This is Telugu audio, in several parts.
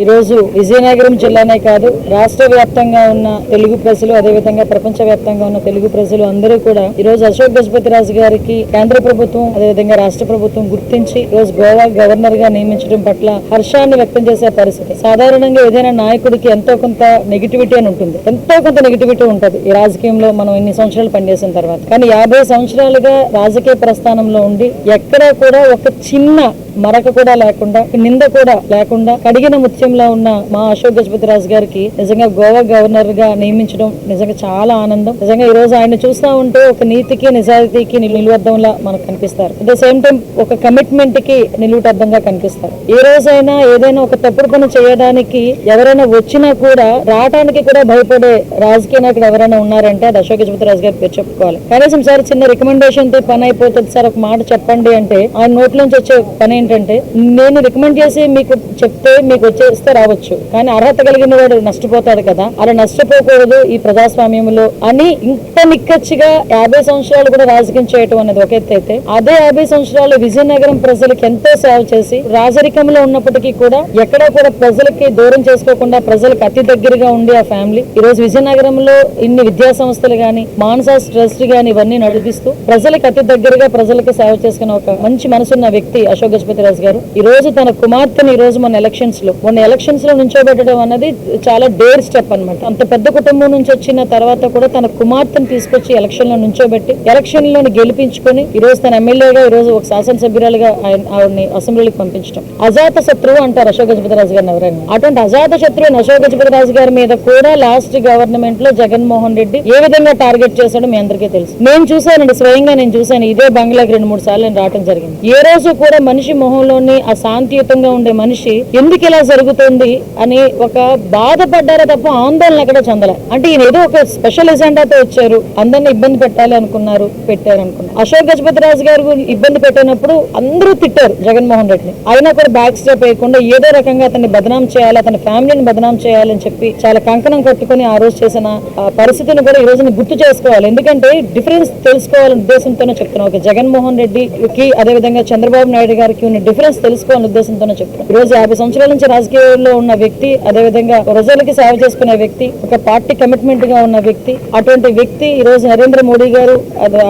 ఈ రోజు విజయనగరం జిల్లానే కాదు రాష్ట్ర వ్యాప్తంగా ఉన్న తెలుగు ప్రజలు అదేవిధంగా ప్రపంచ వ్యాప్తంగా ఉన్న తెలుగు ప్రజలు అందరూ కూడా ఈరోజు అశోక్ గజపతి రాజు గారికి కేంద్ర ప్రభుత్వం అదేవిధంగా రాష్ట్ర ప్రభుత్వం గుర్తించి రోజు గోవా గవర్నర్గా నియమించడం పట్ల హర్షాన్ని వ్యక్తం చేసే పరిస్థితి. సాధారణంగా ఏదైనా నాయకుడికి ఎంతో కొంత నెగిటివిటీ అని ఉంటుంది. ఎంతో కొంత నెగిటివిటీ ఉంటుంది ఈ రాజకీయంలో మనం ఇన్ని సంవత్సరాలు పనిచేసిన తర్వాత. కానీ యాభై సంవత్సరాలుగా రాజకీయ ప్రస్థానంలో ఉండి ఎక్కడా కూడా ఒక చిన్న మరక కూడా లేకుండా నింద కూడా లేకుండా కడిగిన ముత్యంలా ఉన్న మా అశోక్ గజపతి రాజు గారికి నిజంగా గోవా గవర్నర్గా నియమించడం నిజంగా చాలా ఆనందం. నిజంగా ఈ రోజు ఆయన చూస్తా ఉంటే ఒక నీతికి నిజాయితీకి నిలువద్దంలా మనకు కనిపిస్తారు. అట్ ద సేమ్ టైం ఒక కమిట్మెంట్కి నిలువుటద్దంగా కనిపిస్తారు. ఏ రోజైనా ఏదైనా ఒక తప్పుడు పని చేయడానికి ఎవరైనా వచ్చినా కూడా రావడానికి కూడా భయపడే రాజకీయ నాయకుడు ఎవరైనా ఉన్నారంటే అది అశోక్ గజపతి రాజు గారి పేరు చెప్పుకోవాలి. కనీసం సార్ చిన్న రికమెండేషన్తో పని అయిపోతుంది సార్ ఒక మాట చెప్పండి అంటే ఆయన నోట్లోంచి వచ్చే పని ఏంటంటే నేను రికమెండ్ చేసి మీకు చెప్తే మీకు వచ్చేస్తే రావచ్చు. కానీ అర్హత కలిగిన వాడు నష్టపోతాడు కదా. అలా నష్టపోకూడదు ఈ ప్రజాస్వామ్యంలో అని ఇంత నిక్కచ్చిగా యాభై సంవత్సరాలు కూడా రాజకీయం చేయటం అనేది ఒక ఎత్తు అయితే అదే యాభై సంవత్సరాలు విజయనగరం ప్రజలకు ఎంతో సేవ చేసి రాజరికంలో ఉన్నప్పటికీ కూడా ఎక్కడా కూడా ప్రజలకి దూరం చేసుకోకుండా ప్రజలకు అతి దగ్గరగా ఉండే ఆ ఫ్యామిలీ ఈ రోజు విజయనగరంలో ఇన్ని విద్యా సంస్థలు గాని మానస ట్రస్ట్ గాని ఇవన్నీ నడిపిస్తూ ప్రజలకు అతి దగ్గరగా ప్రజలకు సేవ చేసుకున్న ఒక మంచి మనసున్న వ్యక్తి అశోక్ గజపతి రాజు గారు. ఈ రోజు తన కుమార్తెని ఈ రోజు మన ఎలక్షన్స్లో మొన్న ఎలక్షన్స్లో నుంచోబెట్టడం అన్నది చాలా డేర్ స్టెప్ అన్నమాట. అంత పెద్ద కుటుంబం నుంచి వచ్చిన తర్వాత కూడా తన కుమార్తెను తీసుకొచ్చి ఎలక్షన్లో నుంచోబెట్టి ఎలక్షన్లోని గెలిపించుకొని ఈ రోజు తన ఎమ్మెల్యేగా ఈ రోజు ఒక శాసనసభ్యురాలుగా ఆయన ఆవిడని అసెంబ్లీకి పంపించడం. అజాత శత్రువు అంటారు అశోక్ గజపతి రాజు గారిని ఎవరైనా. అటువంటి అజాత శత్రువు అశోక్ గజపతిరాజు గారి మీద కూడా లాస్ట్ గవర్నమెంట్లో జగన్మోహన్ రెడ్డి ఏ విధంగా టార్గెట్ చేశాడో మీ అందరికీ తెలుసు. నేను చూశానండి స్వయంగా నేను చూశాను. ఇదే బంగ్లాకి రెండు మూడు సార్లు నేను రావడం జరిగింది. ఏ రోజు కూడా మనిషి మొహంలోని ఆ శాంతియుతంగా ఉండే మనిషి ఎందుకు ఇలా జరుగుతుంది అని ఒక బాధపడ్డారా తప్ప ఆందోళన ఎక్కడ చెందలే. అంటే ఈయన ఏదో ఒక స్పెషల్ ఎజెండాతో వచ్చారు. అందరిని ఇబ్బంది పెట్టాలి అనుకున్నారు పెట్టారు అనుకున్నారు. అశోక్ గజపతి రాజు గారు ఇబ్బంది పెట్టినప్పుడు అందరూ తిట్టారు జగన్మోహన్ రెడ్డిని. అయినా కూడా బ్యాక్ స్టెప్ వేయకుండా ఏదో రకంగా అతన్ని బదనాం చేయాలి అతని ఫ్యామిలీని బదనాం చేయాలని చెప్పి చాలా కంకణం కట్టుకొని ఆ రోజు చేసిన ఆ పరిస్థితిని కూడా ఈ రోజున గుర్తు చేసుకోవాలి. ఎందుకంటే డిఫరెన్స్ తెలుసుకోవాలనే ఉద్దేశంతోనే చెప్తున్నాం ఒక జగన్మోహన్ రెడ్డికి అదే విధంగా చంద్రబాబు నాయుడు గారికి ఉన్న డిఫరెన్స్ తెలుసుకోవాలని ఉద్దేశంతోనే చెప్తున్నాను ఈ రోజు యాభై సంవత్సరాల నుంచి రాజకీయాల్లో ఉన్న వ్యక్తి అదే విధంగా ప్రజలకి సేవ చేసుకునే వ్యక్తి ఒక పార్టీ కమిట్మెంట్గా ఉన్న వ్యక్తి అటువంటి వ్యక్తి ఈ రోజు నరేంద్ర మోడీ గారు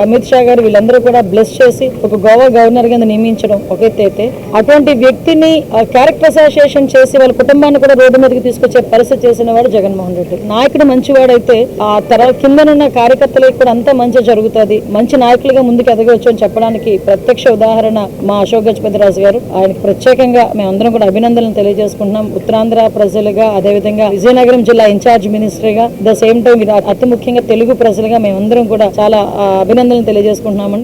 అమిత్ షా గారు వీళ్ళందరూ కూడా బ్లెస్ చేసి ఒక గోవా గవర్నర్ కింద నియమించడం ఒక అయితే అటువంటి వ్యక్తిని క్యారెక్టర్ అసోసియేషన్ చేసి వాళ్ళ కుటుంబాన్ని కూడా రోడ్డు మీదకి తీసుకొచ్చే పరిస్థితి చేసిన వాడు జగన్మోహన్ రెడ్డి. నాయకుడు మంచివాడైతే ఆ తర్వాత కిందనున్న కార్యకర్తలకు కూడా అంతా మంచి జరుగుతుంది. మంచి నాయకులుగా ముందుకు ఎదగవచ్చు అని చెప్పడానికి ప్రత్యక్ష ఉదాహరణ మా అశోక్ గజపతి రాజు గారు. ఆయనకు ప్రత్యేకంగా మేమందరం కూడా అభినందనలు తెలియజేసుకుంటున్నాం. ఉత్తరాంధ్ర ప్రజలుగా అదేవిధంగా విజయనగరం జిల్లా ఇన్ఛార్జ్ మినిస్టర్గా ద సేమ్ టైం అతి ముఖ్యంగా తెలుగు ప్రజలుగా మేమందరం కూడా చాలా అభినందనలు తెలియజేసుకుంటున్నామండి.